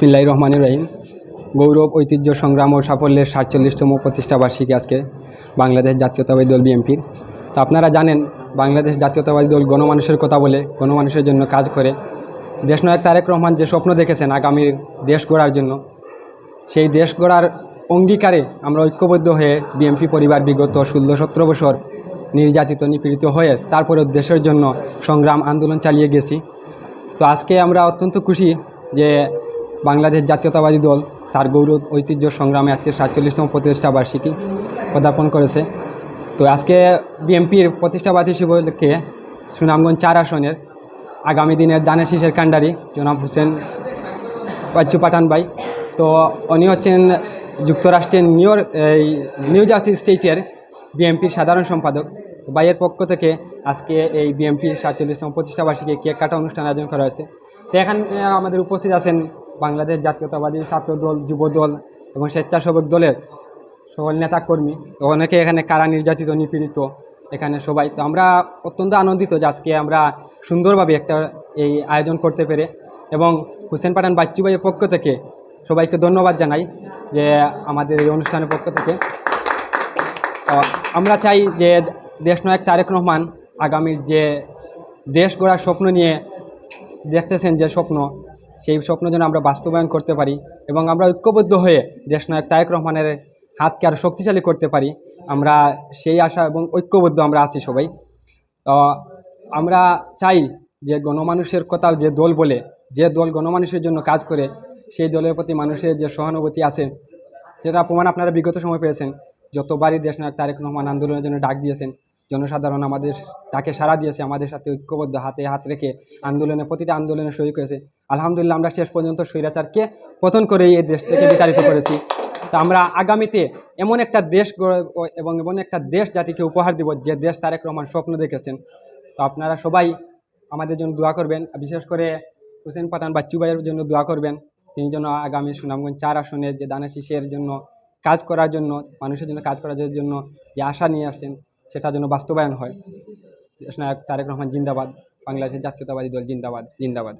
বিসমিল্লাহ রহমান রহিম। গৌরব, ঐতিহ্য, সংগ্রাম ও সাফল্যের সাতচল্লিশতম প্রতিষ্ঠা বার্ষিকী আজকে বাংলাদেশ জাতীয়তাবাদী দল বিএনপির। তো আপনারা জানেন, বাংলাদেশ জাতীয়তাবাদী দল গণমানুষের কথা বলে গণমানুষের জন্য কাজ করে। দেশনায়ক তারেক রহমান যে স্বপ্ন দেখেছেন আগামীর দেশ গড়ার জন্য, সেই দেশ গড়ার অঙ্গীকারে আমরা ঐক্যবদ্ধ হয়ে বিএনপি পরিবার বিগত ষোলো সতেরো বছর নির্যাতিত, নিপীড়িত হয়ে তারপরে দেশের জন্য সংগ্রাম আন্দোলন চালিয়ে গেছি। তো আজকে আমরা অত্যন্ত খুশি যে বাংলাদেশ জাতীয়তাবাদী দল, তার গৌরব, ঐতিহ্য সংগ্রামে আজকে সাতচল্লিশতম প্রতিষ্ঠা বার্ষিকী পদার্পণ করেছে। তো আজকে বিএনপির প্রতিষ্ঠা বার্ষিকী উপলক্ষে সুনামগঞ্জ চার আসনের আগামী দিনের শীষের কাণ্ডারি জনাব হোসেন বাচ্চু পাঠান ভাই। তো উনি হচ্ছেন যুক্তরাষ্ট্রের নিউ এই নিউ জার্সি স্টেটের বিএনপির সাধারণ সম্পাদক। তো ভাইয়ের পক্ষ থেকে আজকে এই বিএনপির সাতচল্লিশতম প্রতিষ্ঠা বার্ষিকী কেক কাটা অনুষ্ঠান আয়োজন করা হয়েছে। তো এখানে আমাদের উপস্থিত আছেন বাংলাদেশ জাতীয়তাবাদী ছাত্র দল যুব দল এবং স্বেচ্ছাসেবক দলের সকল নেতাকর্মী অনেকে এখানে কারা নির্যাতিত, নিপীড়িত এখানে সবাই। তো আমরা অত্যন্ত আনন্দিত যে আজকে আমরা সুন্দরভাবে একটা এই আয়োজন করতে পেরে এবং হুসেন পাঠান বাচ্চু ভাইয়ের পক্ষ থেকে সবাইকে ধন্যবাদ জানাই যে আমাদের এই অনুষ্ঠানের পক্ষ থেকে। আমরা চাই যে দেশনায়ক তারেক রহমান আগামীর যে দেশ গড়ার স্বপ্ন নিয়ে দেখতেছেন যে স্বপ্ন, সেই স্বপ্ন যেন আমরা বাস্তবায়ন করতে পারি এবং আমরা ঐক্যবদ্ধ হয়ে দেশনায়ক তারেক রহমানের হাতকে আরও শক্তিশালী করতে পারি, আমরা সেই আশা এবং ঐক্যবদ্ধ আমরা আছি সবাই। তো, আমরা চাই যে গণমানুষের কথা যে দল বলে, যে দল গণমানুষের জন্য কাজ করে, সেই দলের প্রতি মানুষের যে সহানুভূতি আছে যেটা প্রমাণ আপনারা বিগত সময় পেয়েছেন। যতবারই দেশনায়ক তারেক রহমান আন্দোলনের জন্য ডাক দিয়েছেন জনসাধারণ আমাদের, তাকে সাড়া দিয়েছে, আমাদের সাথে ঐক্যবদ্ধ হাতে হাত রেখে আন্দোলনে, প্রতিটা আন্দোলনে শরিক হয়েছে আলহামদুলিল্লাহ, আমরা শেষ পর্যন্ত স্বৈরাচারকে পতন করেই এই দেশ থেকে বিতাড়িত করেছি। তা আমরা আগামীতে এমন একটা দেশ এবং এমন একটা দেশ জাতিকে উপহার দিব, যে দেশ তারেক রহমান স্বপ্ন দেখেছেন। তো আপনারা সবাই আমাদের জন্য দোয়া করবেন বিশেষ করে হুসেন পাঠান বাচ্চু ভাইয়ের জন্য দোয়া করবেন। তিনি যেন আগামী সুনামগঞ্জ চার আসনে যে দানা শীষের জন্য কাজ করার জন্য, মানুষের জন্য কাজ করার জন্য যে আশা নিয়ে আসছেন সেটা যেন বাস্তবায়ন হয়। দেশনায়ক তারেক রহমান জিন্দাবাদ বাংলাদেশের জাতীয়তাবাদী দল জিন্দাবাদ জিন্দাবাদ।